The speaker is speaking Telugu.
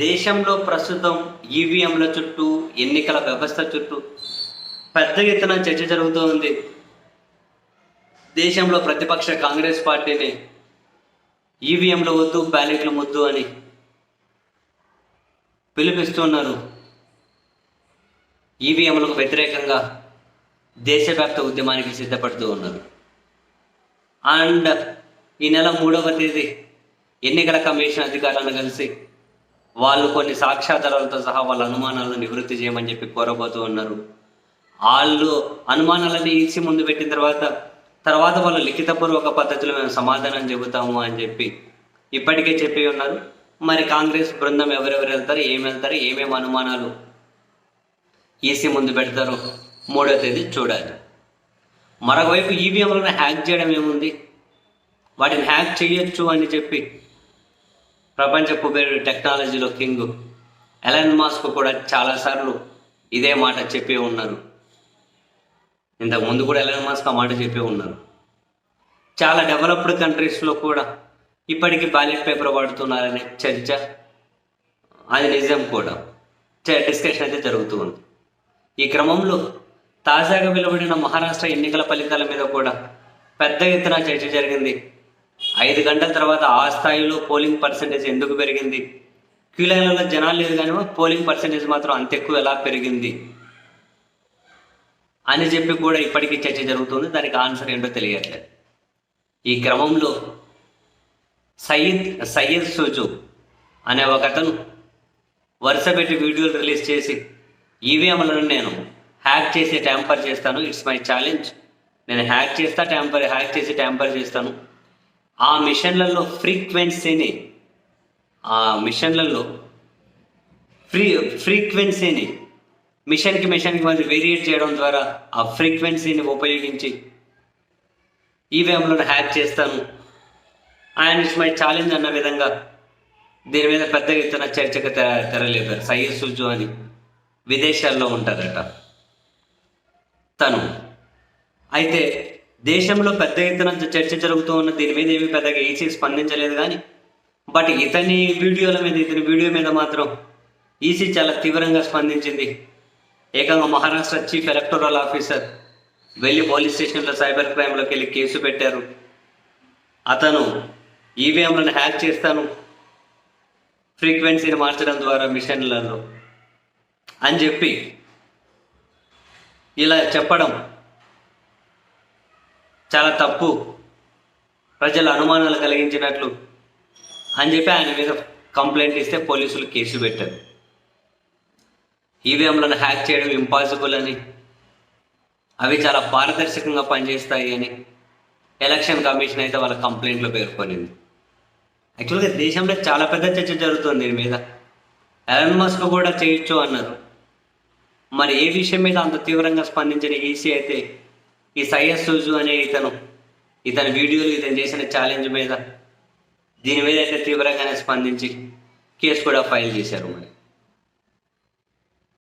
దేశంలో ప్రస్తుతం ఈవీఎంల చుట్టూ ఎన్నికల వ్యవస్థ చుట్టూ పెద్ద ఎత్తున చర్చ జరుగుతూ ఉంది దేశంలో ప్రతిపక్ష కాంగ్రెస్ పార్టీని ఈవీఎంలు వద్దు బ్యాలెట్లు వద్దు అని పిలిపిస్తున్నారు. ఈవీఎంలకు వ్యతిరేకంగా దేశవ్యాప్త ఉద్యమానికి సిద్ధపడుతూ ఉన్నారు. అండ్ ఈ నెల మూడవ తేదీ ఎన్నికల కమిషన్ అధికారులను కలిసి వాళ్ళు కొన్ని సాక్ష్యాధారాలతో సహా వాళ్ళ అనుమానాలను నివృత్తి చేయమని చెప్పి కోరబోతూ ఉన్నారు. వాళ్ళు అనుమానాలని ఈసి ముందు పెట్టిన తర్వాత తర్వాత వాళ్ళు లిఖితపూర్వక పద్ధతిలో మేము సమాధానం చెబుతాము అని చెప్పి ఇప్పటికే చెప్పి ఉన్నారు. మరి కాంగ్రెస్ బృందం ఎవరెవరు వెళ్తారు ఏమి వెళ్తారు ఏమేమి అనుమానాలు ఈసీ ముందు పెడతారు మూడో తేదీ చూడాలి. మరొకవైపు ఈవీఎంలను హ్యాక్ చేయడం ఏముంది? వాటిని హ్యాక్ చేయొచ్చు అని చెప్పి ప్రపంచ కుబేరుడు టెక్నాలజీలో కింగ్ ఎలన్ మాస్క్ కూడా చాలాసార్లు ఇదే మాట చెప్పి ఉన్నారు. ఇంతకు ముందు కూడా ఎలన్ మాస్క్ ఆ మాట చెప్పి ఉన్నారు. చాలా డెవలప్డ్ కంట్రీస్లో కూడా ఇప్పటికీ బ్యాలెట్ పేపర్ వాడుతున్నారనే చర్చ అది నిజం కూడా. డిస్కషన్ అయితే జరుగుతూ ఉంది. ఈ క్రమంలో తాజాగా వెలువడిన మహారాష్ట్ర ఎన్నికల ఫలితాల మీద కూడా పెద్ద ఎత్తున చర్చ జరిగింది. ఐదు గంటల తర్వాత ఆ స్థాయిలో పోలింగ్ పర్సంటేజ్ ఎందుకు పెరిగింది? క్యూలైన్లలో జనాలు లేదు కానీ పోలింగ్ పర్సంటేజ్ మాత్రం అంత ఎక్కువ ఎలా పెరిగింది? అని చెప్పి కూడా ఇప్పటికీ చర్చ జరుగుతుంది. దానికి ఆన్సర్ ఏంటో తెలియట్లేదు. ఈ క్రమంలో సయ్యద్ సయ్యద్ సోజు అనే ఒక అతను వరుస పెట్టి వీడియోలు రిలీజ్ చేసి ఈవీఎంలను నేను హ్యాక్ చేసి ట్యాంపర్ చేస్తాను. ఇట్స్ మై ఛాలెంజ్ నేను హ్యాక్ చేస్తా ట్యాంపర్ హ్యాక్ చేసి ట్యాంపర్ చేస్తాను. ఆ మిషన్లలో ఫ్రీక్వెన్సీని ఆ మిషన్లలో ఫ్రీ ఫ్రీక్వెన్సీని మిషన్కి మిషన్కి మధ్య వేరియేట్ చేయడం ద్వారా ఆ ఫ్రీక్వెన్సీని ఉపయోగించి ఈవీఎంలను హ్యాక్ చేస్తాను. అండ్ ఇట్స్ మై ఛాలెంజ్ అన్న విధంగా దీని మీద పెద్ద ఎత్తున చర్చకు తెర తెరలేపారు సయ్యద్ సుజు అని విదేశాల్లో ఉంటారట తను. అయితే దేశంలో పెద్ద ఎత్తున చర్చ జరుగుతూ ఉన్న దీని మీద ఏమి పెద్దగా ఈసీ స్పందించలేదు కానీ బట్ ఇతని వీడియోల మీద ఇతని వీడియో మీద మాత్రం ఈసీ చాలా తీవ్రంగా స్పందించింది. ఏకంగా మహారాష్ట్ర చీఫ్ ఎలక్టోరల్ ఆఫీసర్ వెళ్ళి పోలీస్ స్టేషన్లో సైబర్ క్రైమ్లోకి వెళ్ళి కేసు పెట్టారు. అతను ఈవీఎంలను హ్యాక్ చేస్తాను ఫ్రీక్వెన్సీని మార్చడం ద్వారా మిషన్లలో అని చెప్పి ఇలా చెప్పడం చాలా తప్పు. ప్రజల అనుమానాలు కలిగించినట్లు అని చెప్పి ఆయన మీద కంప్లైంట్ ఇస్తే పోలీసులు కేసు పెట్టారు. ఈవీఎంలను హ్యాక్ చేయడం ఇంపాసిబుల్ అని అవి చాలా పారదర్శకంగా పనిచేస్తాయి అని ఎలక్షన్ కమిషన్ అయితే వాళ్ళ కంప్లైంట్లో పేర్కొనింది. యాక్చువల్గా దేశంలో చాలా పెద్ద చర్చ జరుగుతుంది దీని మీద. ఎలన్ మస్క్ కూడా చేయొచ్చు అన్నారు. మరి ఏ విషయం మీద అంత తీవ్రంగా స్పందించిన ఈసీ అయితే ఈ సయ్యద్ సూజు అనే ఇతను ఇతని వీడియోలు ఇతను చేసిన ఛాలెంజ్ మీద దీని మీద అయితే తీవ్రంగానే స్పందించి కేసు కూడా ఫైల్ చేశారు మరి.